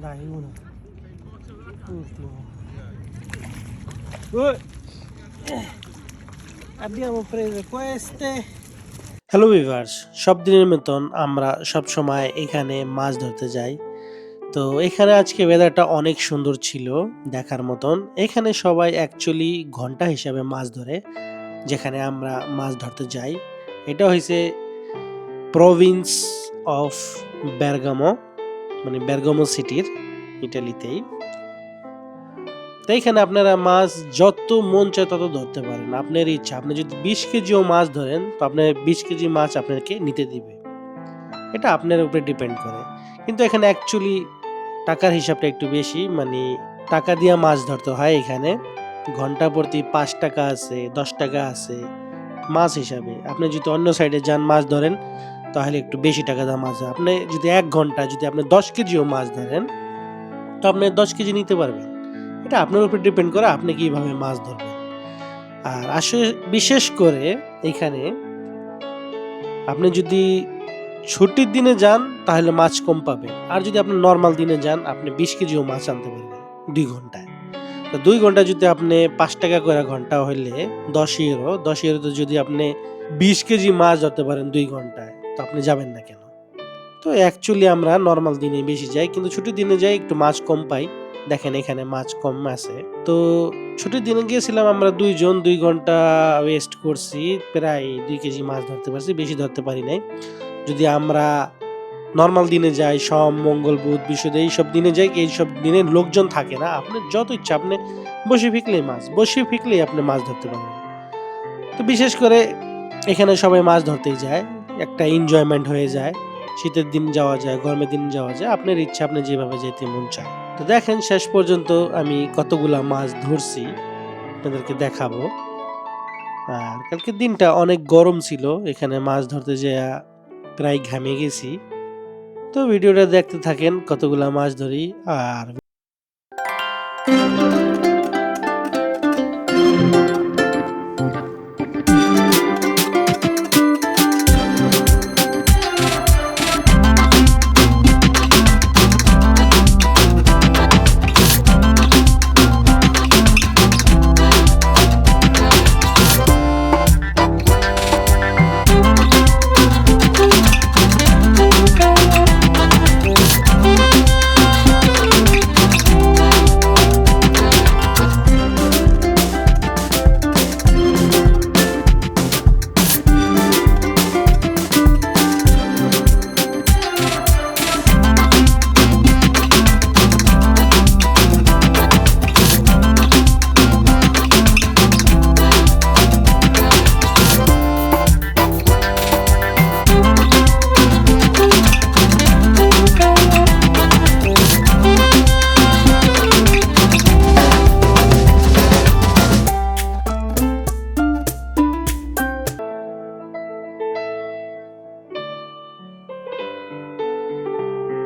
Dai, uno. Ultimo. Uh. Abbiamo preso queste. Hello viewers সব দিনের মতন আমরা সব সময় এখানে মাছ ধরতে যাই তো এখানে আজকে ওয়েদারটা অনেক সুন্দর ছিল দেখার মতন এখানে সবাই অ্যাকচুয়ালি ঘণ্টা হিসাবে মাছ ধরে যেখানে আমরা মাছ ধরতে যাই এটা হয়েছে প্রভিন্স অফ বেরগামো মানে বেরগামো সিটির ইটালিতেই তো এখানে আপনারা মাছ যত মন চায় তত ধরতে পারেন। আপনার ইচ্ছা, আপনি যদি বিশ কেজিও মাছ ধরেন, তো আপনার বিশ কেজি মাছ আপনাকে নিতে দিবে। এটা আপনার উপরে ডিপেন্ড করে। কিন্তু এখানে অ্যাকচুয়ালি টাকার হিসাবটা একটু বেশি মানে টাকা দিয়ে মাছ ধরতে হয় এখানে। ঘণ্টা প্রতি পাঁচ টাকা আছে, দশ টাকা আছে মাছ হিসাবে। আপনি যদি অন্য সাইডে যান, মাছ ধরেন তাহলে একটু বেশি টাকা দাম আছে। আপনি যদি এক ঘণ্টা যদি আপনি দশ কেজিও মাছ ধরেন, তো আপনি দশ কেজি নিতে পারবেন। এটা আপনার উপর ডিপেন্ড করে আপনি কীভাবে মাছ ধরবেন। আর আসলে বিশেষ করে এখানে আপনি যদি ছুটির দিনে যান, তাহলে মাছ কম পাবেন। আর যদি আপনি নর্মাল দিনে যান, আপনি বিশ কেজিও মাছ আনতে পারবেন দুই ঘন্টায়। তো দুই ঘণ্টা যদি আপনি পাঁচ টাকা করে ঘণ্টা হইলে দশ ইউরো দশ ইউরোতে যদি আপনি বিশ কেজি মাছ ধরতে পারেন দুই ঘন্টায় আপনি যাবেন না কেন? তো অ্যাকচুয়ালি আমরা নর্মাল দিনে বেশি যাই, কিন্তু ছুটির দিনে যাই একটু মাছ কম পাই। দেখেন এখানে মাছ কম আছে। তো ছুটির দিনে গিয়েছিলাম আমরা দুইজন, দুই ঘণ্টা ওয়েস্ট করছি, প্রায় দুই কেজি মাছ ধরতে পারছি, বেশি ধরতে পারি নাই। যদি আমরা নর্মাল দিনে যাই, সোম, মঙ্গল, বুধ, বৃহস্পতি, এইসব দিনে যাই, এইসব দিনে লোকজন থাকে না। আপনি যত ইচ্ছা, আপনি বসে ফিকলেই মাছ, বসে ফিকলেই আপনি মাছ ধরতে পারবেন। তো বিশেষ করে এখানে সবাই মাছ ধরতেই যায়। একটা এনজয়মেন্ট হয়ে যায়, শীতের দিন যাওয়া যায়, গরমের দিন যাওয়া যায়, আপনার ইচ্ছা, আপনি যেভাবে যেতে মন চায়। তো দেখেন, শেষ পর্যন্ত আমি কতগুলা মাছ ধরছি, আপনাদেরকে দেখাবো। আর কালকে দিনটা অনেক গরম ছিল, এখানে মাছ ধরতে যেয়ে প্রায় ঘামে গেছি। তো ভিডিওটা দেখতে থাকেন কতগুলা মাছ ধরি, আর